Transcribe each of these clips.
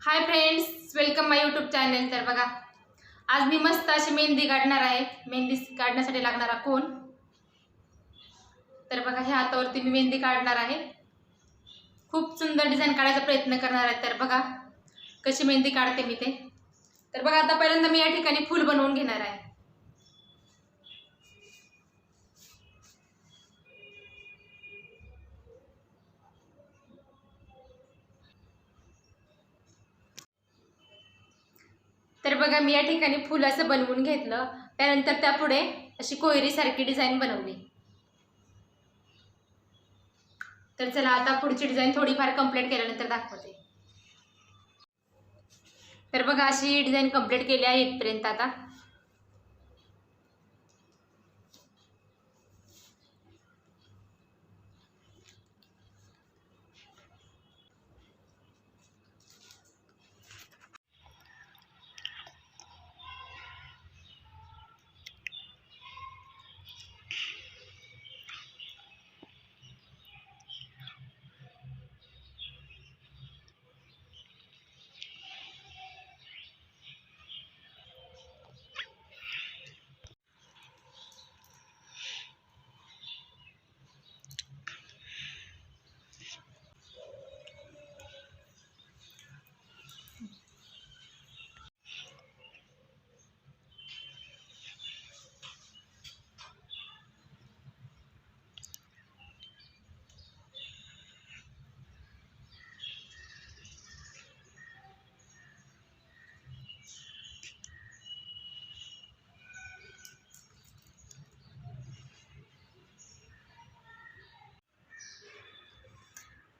Hi friends welcome my YouTube channel. तर बघा आज मी मस्त अशी मेहंदी काढणार आहे. मेहंदी काढण्यासाठी लागणारा कोण? तर बघा ह्या हातावरती मी मेहंदी काढणार आहे. खूप सुंदर डिझाईन काढायचा प्रयत्न करणार आहे. तर बघा कशी मेहंदी काढते मी ते. तर बघा आता पहिल्यांदा मी या ठिकाणी फूल बनवून घेणार आहे. तर बघा मी या ठिकाणी फुल असं बनवून घेतलं. त्यानंतर त्यापुढे अशी कोयरीसारखी डिझाईन बनवली. तर चला आता पुढची डिझाईन थोडीफार कंप्लीट केल्यानंतर दाखवते. तर बघा अशी डिझाईन कंप्लीट केली आहे इथपर्यंत आता.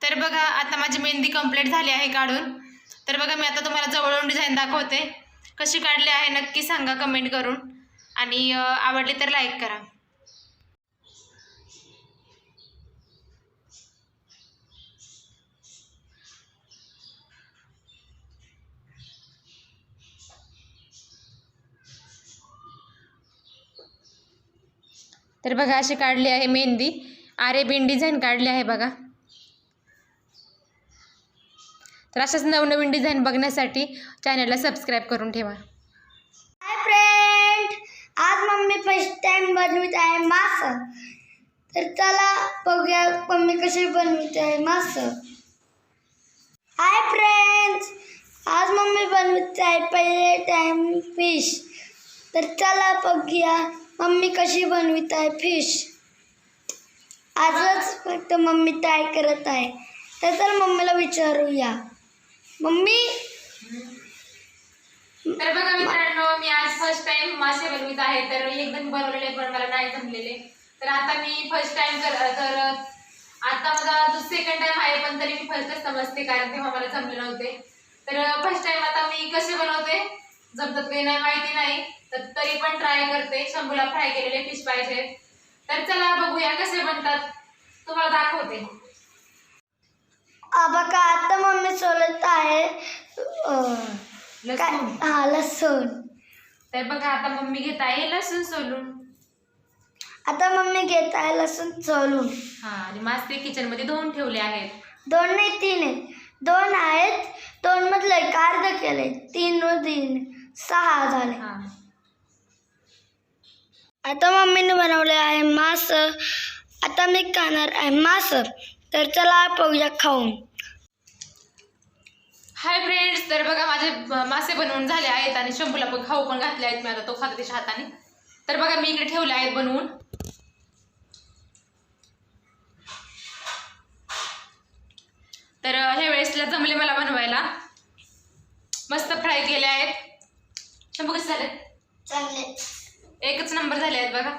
तर बघा आता माझी मेहंदी कंप्लीट झाली आहे काढून. तर बघा मी आता तुम्हाला जवळून डिझाईन दाखवते. कशी काढली आहे नक्की सांगा कमेंट करून. आणि आवडली तर लाईक करा. तर बघा अशी काढली आहे मेहंदी. आरेबीन डिझाईन काढली आहे बघा. तर अशाच नवनवीन डिझाईन बघण्यासाठी चॅनलला सबस्क्राईब करून ठेवा. हाय फ्रेंड आज मम्मी फर्स्ट टाइम बनवित आहे मास. तर चला बघूया मम्मी कशी बनवित आहे मास. हाय फ्रेंड्स आज मम्मी बनवित आहे पहिले टाइम फिश तर चला बघूया मम्मी कशी बनवित आहे फिश आजच फक्त मम्मी ट्राय करत आहे. तर चल मम्मीला विचारूया. मम्मी? तर बघा मित्रांनो मी आज फर्स्ट टाइम मासे बनवित आहे. तर एकदम बनवलेले पण मला नाही जमलेले. तर आता मी फर्स्ट टाइम कर तर आता माझा जो सेकंड टाइम आहे पण तरी मी फर्स्टच समजते कारण तेव्हा मला जमले नव्हते. तर फर्स्ट टाइम आता मी कसे बनवते? जमतात काही नाही माहिती नाही. तर तरी पण ट्राय करते. शंभूला फ्राय केलेले फिश पाहिजे. तर चला बघूया कसे बनतात. तुम्हाला दाखवते. बघा मम्मी सोलत आहे. अं, काय? लसूण हा लसूण. तर बघा आता मम्मी घेत आहे लसूण सोलून. आता मम्मी घेत आहे लसूण सोलून. हा आणि मासे किचनमध्ये धुवून ठेवले आहेत. दोन नाही तीन आहेत. दोन आहेत. दोन मधलं एक अर्ध केले तीन व तीन सहा झाले. हा. आता मम्मीने बनवले आहे मास. आता मी खाणार आहे मास. तर चला बघूया खाऊन. हाय फ्रेंड्स तर बघा माझे मासे बनवून झाले आहेत आणि शंभूला पण खाऊ पण घातले आहेत मी आता तो खातो त्याच्या हाताने. तर बघा मी इकडे ठेवले आहेत बनवून. तर ह्या वेळेसला जमले मला बनवायला. मस्त फ्राय केले आहेत. शंभू कसे झाले चांगले एकच नंबर झाले आहेत बघा.